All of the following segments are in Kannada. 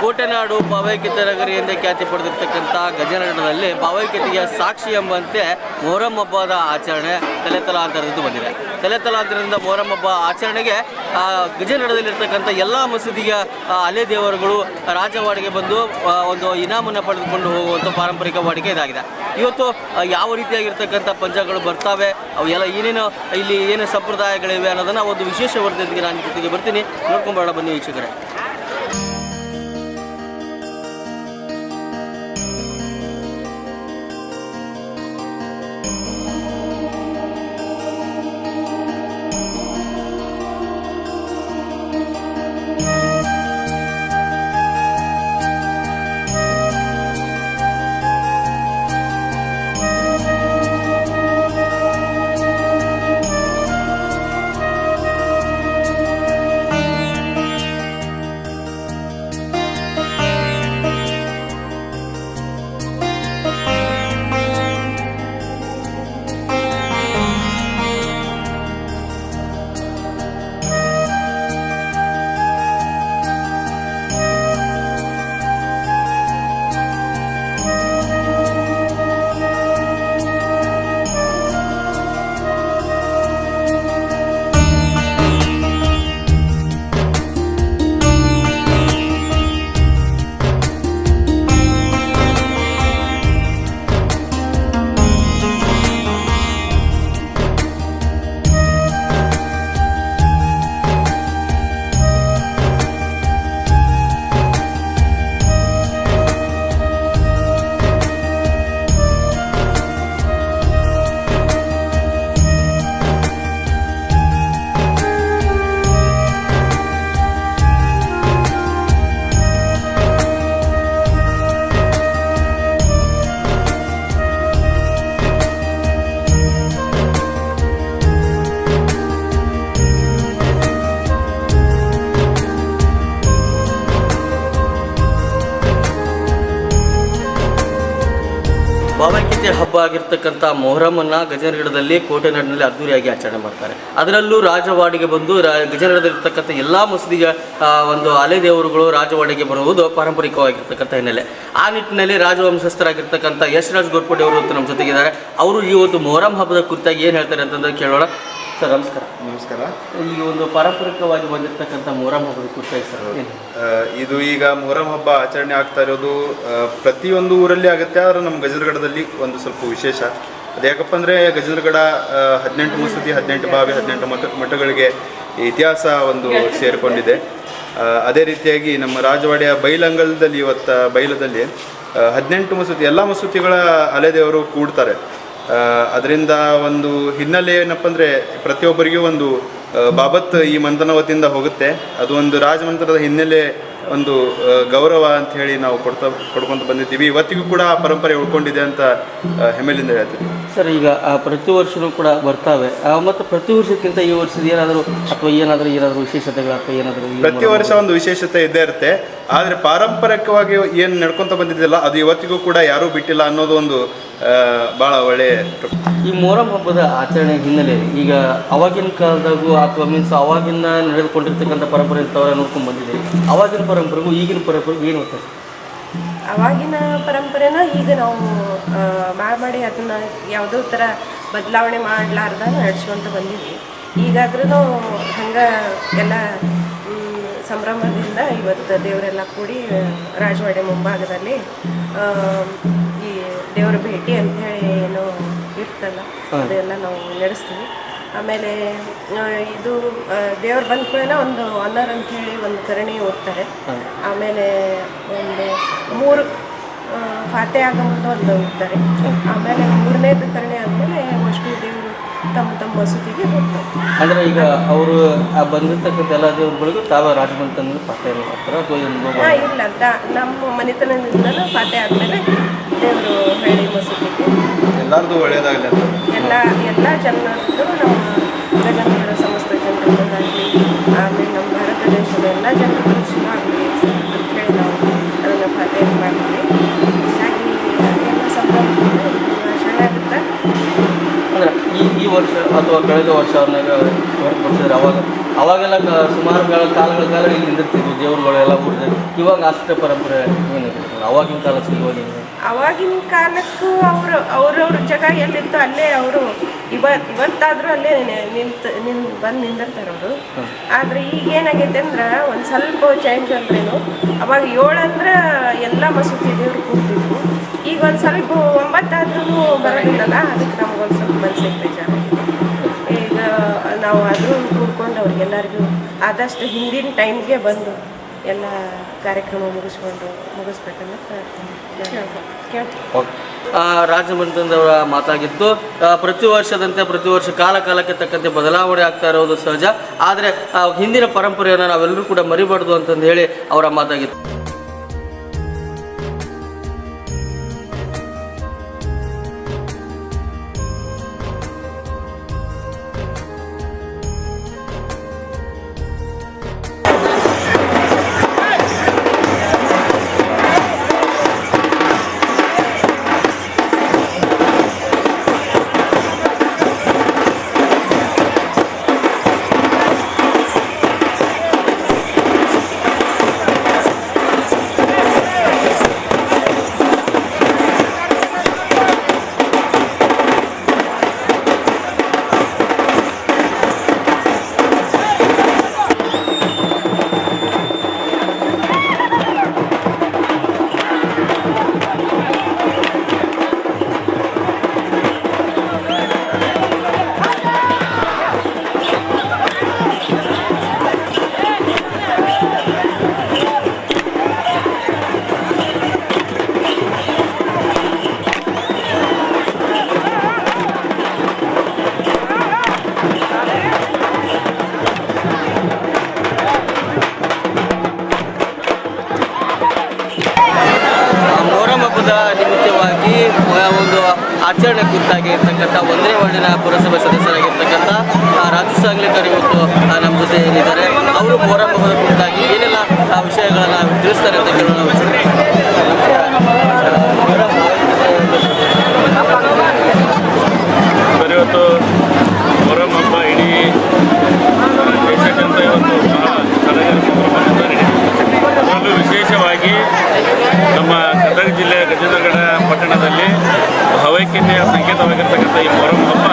ಕೋಟೆನಾಡು ಭಾವೈಕ್ಯತೆ ನಗರಿ ಎಂದೇ ಖ್ಯಾತಿ ಪಡೆದಿರ್ತಕ್ಕಂಥ ಗಜನಗರದಲ್ಲಿ ಭಾವೈಕ್ಯತೆಯ ಸಾಕ್ಷಿ ಎಂಬಂತೆ ಮೊಹರಂ ಹಬ್ಬದ ಆಚರಣೆ ತಲೆ ತಲಾಂತರದ್ದು ಬಂದಿದೆ. ತಲೆ ತಲಾಂತರದಿಂದ ಮೊಹರಂ ಹಬ್ಬ ಆಚರಣೆಗೆ ಗಜನಗರದಲ್ಲಿರ್ತಕ್ಕಂಥ ಎಲ್ಲ ಮಸೀದಿಯ ಅಲೆ ದೇವರುಗಳು ರಾಜವಾಡಿಗೆ ಬಂದು ಒಂದು ಇನಾಮನ್ನು ಪಡೆದುಕೊಂಡು ಹೋಗುವಂಥ ಪಾರಂಪರಿಕ ವಾಡಿಕೆ ಇದಾಗಿದೆ. ಇವತ್ತು ಯಾವ ರೀತಿಯಾಗಿರ್ತಕ್ಕಂಥ ಪಂಜಗಳು ಬರ್ತಾವೆ, ಅವು ಎಲ್ಲ ಏನೇನು, ಇಲ್ಲಿ ಏನು ಸಂಪ್ರದಾಯಗಳಿವೆ ಅನ್ನೋದನ್ನು ಒಂದು ವಿಶೇಷ ವರ್ಧನೆಗೆ ನಾನು ಜೊತೆಗೆ ಬರ್ತೀನಿ. ನೋಡ್ಕೊಂಬರೋಣ ಬನ್ನಿ ವೀಕ್ಷಕರೇ. ಹಬ್ಬ ಆಗಿರ್ತಕ್ಕಂಥ ಮೊಹರಮನ್ನು ಗಜನಗಡದಲ್ಲಿ ಕೋಟೆನಾಡಿನಲ್ಲಿ ಅದ್ದೂರಿಯಾಗಿ ಆಚರಣೆ ಮಾಡ್ತಾರೆ. ಅದರಲ್ಲೂ ರಾಜವಾಡಿಗೆ ಬಂದು ರಾ, ಗಜನಗಡದಲ್ಲಿರ್ತಕ್ಕಂಥ ಎಲ್ಲ ಮಸೀದಿಯ ಒಂದು ಅಲೆ ದೇವರುಗಳು ರಾಜವಾಡಿಗೆ ಬರುವುದು ಪಾರಂಪರಿಕವಾಗಿರ್ತಕ್ಕಂಥ ಹಿನ್ನೆಲೆ. ಆ ನಿಟ್ಟಿನಲ್ಲಿ ರಾಜವಂಶಸ್ಥರಾಗಿರ್ತಕ್ಕಂಥ ಯಶ್ ರಾಜ್ ಗೋರ್ಪಡೆ ಅವರು ನಮ್ಮ ಜೊತೆಗಿದ್ದಾರೆ. ಅವರು ಈ ಒಂದು ಮೊಹರಂ ಹಬ್ಬದ ಕುರಿತಾಗಿ ಏನು ಹೇಳ್ತಾರೆ ಅಂತಂದ್ರೆ ಕೇಳೋಣ. ಸರ್ ನಮಸ್ಕಾರ. ನಮಸ್ಕಾರ. ಈ ಒಂದು ಪಾರಂಪರಿಕವಾಗಿ ಬಂದಿರತಕ್ಕಂಥ ಮೊಹರಂ ಹಬ್ಬದ ಕುರಿತಾಗಿ ಸರ್ ಇದು ಈಗ ಮೊಹರಂ ಹಬ್ಬ ಆಚರಣೆ ಆಗ್ತಾ ಇರೋದು ಪ್ರತಿಯೊಂದು ಊರಲ್ಲಿ ಆಗುತ್ತೆ ಆದರೆ ನಮ್ಮ ಗಜರಗಡದಲ್ಲಿ ಒಂದು ಸ್ವಲ್ಪ ವಿಶೇಷ. ಅದು ಯಾಕಪ್ಪ ಅಂದರೆ ಗಜರಗಡ ಹದಿನೆಂಟು ಮಸೂದಿ ಹದಿನೆಂಟು ಬಾವಿ ಹದಿನೆಂಟು ಮಠ ಮಠಗಳಿಗೆ ಇತಿಹಾಸ ಒಂದು ಸೇರಿಕೊಂಡಿದೆ. ಅದೇ ರೀತಿಯಾಗಿ ನಮ್ಮ ರಾಜವಾಡಿಯ ಬೈಲಂಗಲದಲ್ಲಿ ಇವತ್ತ ಬೈಲದಲ್ಲಿ ಹದಿನೆಂಟು ಮಸೂತಿ ಎಲ್ಲ ಮಸೂತಿಗಳ ಅಲೆದೇವರು ಕೂಡ್ತಾರೆ. ಅದರಿಂದ ಒಂದು ಹಿನ್ನೆಲೆ ಏನಪ್ಪ ಅಂದರೆ ಪ್ರತಿಯೊಬ್ಬರಿಗೂ ಒಂದು ಬಾಬತ್ ಈ ಮಂಥನ ವತಿಯಿಂದ ಹೋಗುತ್ತೆ. ಅದು ಒಂದು ರಾಜಮಂತ್ರದ ಹಿನ್ನೆಲೆ ಒಂದು ಗೌರವ ಅಂತ ಹೇಳಿ ನಾವು ಕೊಡ್ತಾ ಕೊಡ್ಕೊಂತ ಬಂದಿದ್ದೀವಿ. ಇವತ್ತಿಗೂ ಕೂಡ ಆ ಪರಂಪರೆ ಉಳ್ಕೊಂಡಿದೆ ಅಂತ ಹೆಮ್ಮೆಲಿಂದ ಹೇಳ್ತೀವಿ ಸರ್ ಈಗ ಆ, ಪ್ರತಿ ವರ್ಷವೂ ಕೂಡ ಬರ್ತಾವೆ. ಮತ್ತು ಪ್ರತಿ ವರ್ಷಕ್ಕಿಂತ ಈ ವರ್ಷದ ಏನಾದರೂ ಅಥವಾ ಏನಾದರೂ ಏನಾದರೂ ವಿಶೇಷತೆಗಳು ಅಥವಾ ಏನಾದರೂ ಪ್ರತಿ ವರ್ಷ ಒಂದು ವಿಶೇಷತೆ ಇದ್ದೇ ಇರುತ್ತೆ. ಆದರೆ ಪಾರಂಪರಿಕವಾಗಿ ಏನು ನಡ್ಕೊತ ಬಂದಿದ್ದಿಲ್ಲ ಅದು ಇವತ್ತಿಗೂ ಕೂಡ ಯಾರೂ ಬಿಟ್ಟಿಲ್ಲ ಅನ್ನೋದು ಒಂದು ಭಾಳ ಒಳ್ಳೆಯ ಈ ಮೊಹರಂ ಹಬ್ಬದ ಆಚರಣೆ ಹಿನ್ನೆಲೆ ಈಗ ಅವಾಗಿನ ಕಾಲದಾಗೂ ಅಥವಾ ಮೀನ್ಸ್ ಅವಾಗಿನ ನಡೆದುಕೊಂಡಿರ್ತಕ್ಕಂಥ ಪರಂಪರೆ ತವರ ನೋಡ್ಕೊಂಡು ಬಂದಿದ್ದೀವಿ ಅವಾಗಿನ ಪರಂಪರೆಗೂ ಈಗಿನ ಪರಂಪರೆಗೂ ಏನು ವ್ಯತ್ಯಾಸ? ಅವಾಗಿನ ಪರಂಪರೆನ ಈಗ ನಾವು ಮಾಡಿ ಮಾಡಿ ಅದನ್ನು ಯಾವುದೋ ಥರ ಬದಲಾವಣೆ ಮಾಡಲಾರ್ದ ನಡ್ಸ್ಕೊಂತ ಬಂದಿದ್ವಿ. ಈಗಾದ್ರೂ ಹಂಗೆ ಎಲ್ಲ ಸಂಭ್ರಮದಿಂದ ಇವತ್ತು ದೇವರೆಲ್ಲ ಕೂಡಿ ರಾಜವಾಡಿ ಮುಂಭಾಗದಲ್ಲಿ ದೇವರ ಭೇಟಿ ಅಂಥೇಳಿ ಏನೋ ಇರ್ತಲ್ಲ ಅದೆಲ್ಲ ನಾವು ನಡೆಸ್ತೀವಿ. ಆಮೇಲೆ ಇದು ದೇವ್ರು ಬಂದ ಕೂಡಲೇ ಒಂದು ಆನರ್ ಅಂತ ಹೇಳಿ ಒಂದು ಕರಣಿ ಓದ್ತಾರೆ ಆಮೇಲೆ ಒಂದು ಮೂರು ಫಾತೆ ಆಗೋ ಮುಂದೆ ಒಂದು ಓದ್ತಾರೆ ಆಮೇಲೆ ಮೂರನೇದು ಕರಣಿ ಆದಮೇಲೆ ಅಷ್ಟು ದೇವರು ತಮ್ಮ ತಮ್ಮ ಮಸೂದಿಗೆ ಹೋಗ್ತಾರೆ. ಅಂದರೆ ಈಗ ಅವರು ಆ ಬಂದಿರ್ತಕ್ಕಂಥ ಎಲ್ಲ ದೇವರುಗಳಿಗೂ ತಾವ ರಾಜಮಂತನ ಹಾ, ಇಲ್ಲ ಅಂತ ನಮ್ಮ ಮನೆತನದಿಂದಲೂ ಫಾತೆ ಆದಮೇಲೆ ದೇವರು ಹಳ್ಳಿ ಮಸೂತಿಗೆ ಎಲ್ಲರದು ಒಳ್ಳೆಯದಾಗಲಿ ಅಂತ. ಎಲ್ಲ ಎಲ್ಲ ಜನರದ್ದು ನಮ್ಮ ಸಮಸ್ತ ಜನರದ್ದಾಗಲಿ ಆಮೇಲೆ ನಮ್ಮ ಭಾರತ ದೇಶದ ಎಲ್ಲ ಜನರದ್ದು ಶುಭ ಆಗಲಿ ಅಂತ ಹೇಳಿ ನಾವು ಅದನ್ನು ಮಾಡ್ತೀವಿ. ಹೀಗಾಗಿ ಎಲ್ಲ ಸಂಭ್ರಮದಿಂದ ಚೆನ್ನಾಗಿರುತ್ತೆ ಅಂದ್ರೆ ಈ ಈ ವರ್ಷ ಅಥವಾ ಕಳೆದ ವರ್ಷ ಅವ್ರನ್ನ ಹೊರತುಪಡಿಸಿದ್ರೆ ಅವಾಗ ಅವಾಗೆಲ್ಲ ಕ- ಸುಮಾರು ಕಾಲ ಕಾಲಗಳ ಕಾಲ ಇಲ್ಲಿ ನಿಂದಿರ್ತಿದ್ವಿ ದೇವ್ರುಗಳೆಲ್ಲ ಊರಿದೆ ಇವಾಗ ಅಷ್ಟೇ ಪರಂಪರೆ ಏನಿದೆ? ಅವಾಗಿನ ಕಾಲ ಇವಾಗ ಏನು? ಅವಾಗಿನ ಕಾಲಕ್ಕೂ ಅವರು ಅವ್ರವ್ರ ಜಾಗ ಎಲ್ಲಿತ್ತು ಅಲ್ಲೇ ಅವರು ಇವ ಇವತ್ತಾದರೂ ಅಲ್ಲೇ ನಿಂತ ನಿನ್ ಬಂದು ನಿಂದಿರ್ತಾರೆ ಅವರು. ಆದರೆ ಈಗ ಏನಾಗೈತೆ ಅಂದ್ರೆ ಒಂದು ಸ್ವಲ್ಪ ಚೇಂಜ್ ಅಂದ್ರೇನು ಅವಾಗ ಏಳು ಅಂದ್ರೆ ಎಲ್ಲ ಮಸೂತಿ ದೇವ್ರು ಕೂರ್ತಿದ್ವು ಈಗ ಒಂದು ಸ್ವಲ್ಪ ಒಂಬತ್ತಾದ್ರೂ ಬರೋದಿಲ್ಲಲ್ಲ ಅದಕ್ಕೆ ನಮ್ಗೊಂದು ಸ್ವಲ್ಪ ಮನ್ಸಿಗೆ ಬೇಜಾರು ಈಗ ನಾವು ಆದರೂ ಕೂಡ್ಕೊಂಡು ಅವ್ರಿಗೆಲ್ಲರಿಗೂ ಆದಷ್ಟು ಹಿಂದಿನ ಟೈಮ್ಗೆ ಬಂದು ಎಲ್ಲ ಕಾರ್ಯಕ್ರಮ ಮುಗಿಸ್ಕೊಂಡು ಮುಗಿಸ್ಬೇಕನ್ನೋ ಕೇಳ್ತೀನಿ ಆ, ರಾಜಮಂತ್ರಿಯವರ ಮಾತಾಗಿತ್ತು ಪ್ರತಿ ವರ್ಷದಂತೆ ಪ್ರತಿ ವರ್ಷ ಕಾಲ ಕಾಲಕ್ಕೆ ತಕ್ಕಂತೆ ಬದಲಾವಣೆ ಆಗ್ತಾ ಇರೋದು ಸಹಜ. ಆದರೆ ಆ, ಹಿಂದಿನ ಪರಂಪರೆಯನ್ನು ನಾವೆಲ್ಲರೂ ಕೂಡ ಮರಿಬಾರ್ದು ಅಂತಂದು ಹೇಳಿ ಅವರ ಮಾತಾಗಿತ್ತು ನಮ್ಮ ಜೊತೆ ಏನಿದ್ದಾರೆ ಅವರು ಹೋರಾಟ ಕುರಿತಾಗಿ ಏನೆಲ್ಲ ಆ, ವಿಷಯಗಳನ್ನ ತಿಳಿಸ್ತಾರೆ ಅಂತ ಕೇಳೋಣ ಇವತ್ತು ಮೊರಂ ಹಬ್ಬ ಇಡೀ ದೇಶಾದ್ಯಂತ ಇವತ್ತು ಬಹಳ ವಿಶೇಷವಾಗಿ ನಮ್ಮ ಗದಗ ಜಿಲ್ಲೆಯ ಗಜೇಂದ್ರಗಡ ಪಟ್ಟಣದಲ್ಲಿ ಭಾವೈಕ್ಯತೆಯ ಸಂಕೇತವಾಗಿರ್ತಕ್ಕಂಥ ಈ ಮೊರಂ ಹಬ್ಬ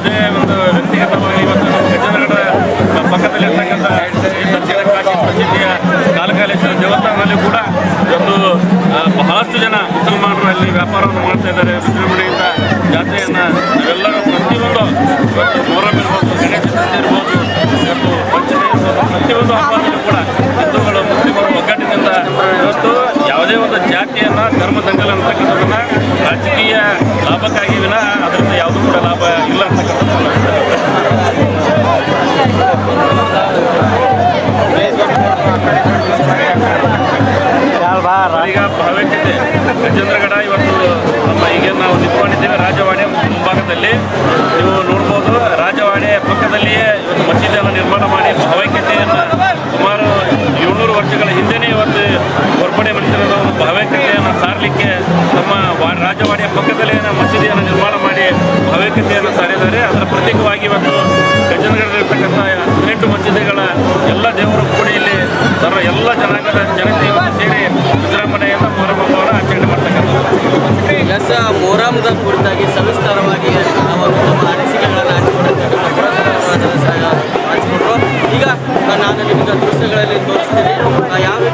ಯಾವುದೇ ಒಂದು ವ್ಯಕ್ತಿಗತವಾಗಿ ಇವತ್ತು ನಮ್ಮ ಗಜೇಂದ್ರಗಡ ಪಕ್ಕದಲ್ಲಿರ್ತಕ್ಕಂಥ ದಕ್ಷಿಣ ಕಾಶಿ ಪ್ರಸಿದ್ಧಿಯ ಕಾಲಕಾಲೇಶ್ವರ ದೇವಸ್ಥಾನದಲ್ಲಿ ಕೂಡ ಒಂದು ಬಹಳಷ್ಟು ಜನ ಮುಸಲ್ಮಾನರು ಅಲ್ಲಿ ವ್ಯಾಪಾರವನ್ನು ಮಾಡ್ತಾ ಇದ್ದಾರೆ. ವಿಜೃಂಭಣೆಯಿಂದ ಜಾತ್ರೆಯನ್ನು ನಾವೆಲ್ಲರೂ ಪ್ರತಿಯೊಂದು ಇವತ್ತು ಮೊಹರಂ ಇರ್ಬೋದು, ಗಣೇಶ ಇರ್ಬೋದು ಇವತ್ತು ಪಂಚಮಿ ಇರ್ಬೋದು, ಪ್ರತಿಯೊಂದು ಹಬ್ಬದಲ್ಲೂ ಕೂಡ ಯಾವುದೇ ಒಂದು ಜಾತಿಯನ್ನು ಧರ್ಮ ದಂಗಲ್ ಅಂತಕ್ಕಂಥದ್ದನ್ನು ರಾಜಕೀಯ ಲಾಭಕ್ಕಾಗಿ ವಿನ ಅದರಿಂದ ಯಾವುದೂ ಕೂಡ ಲಾಭ ಇಲ್ಲ ಅಂತಕ್ಕಂಥದ್ದು. ಈಗ ಭಾವೈಕ್ಯತೆ ಗಜೇಂದ್ರಗಡ ಇವತ್ತು ನಮ್ಮ ಈಗ ನಾವು ನಿಂತ್ಕೊಂಡಿದ್ದೇವೆ ರಾಜವಾಡೆ ಮುಂಭಾಗದಲ್ಲಿ ನೀವು ನೋಡ್ಬೋದು, ರಾಜವಾಡೆ ಪಕ್ಕದಲ್ಲಿಯೇ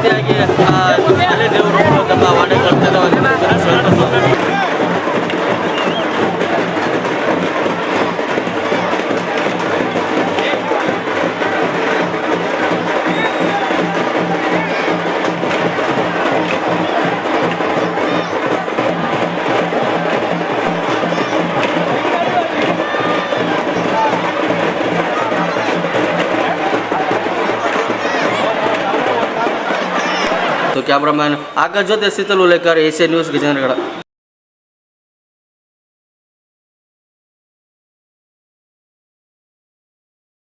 ಆ, ಕ್ಯಾಮ್ರಾಮ್ಯಾನ್ ಆಗಜ್ಜೊತೆ ಶೀತಲ್ ಉಲೇಕರ್ ಏಷ್ಯಾ ನ್ಯೂಸ್ ಗಿಜನಗಡ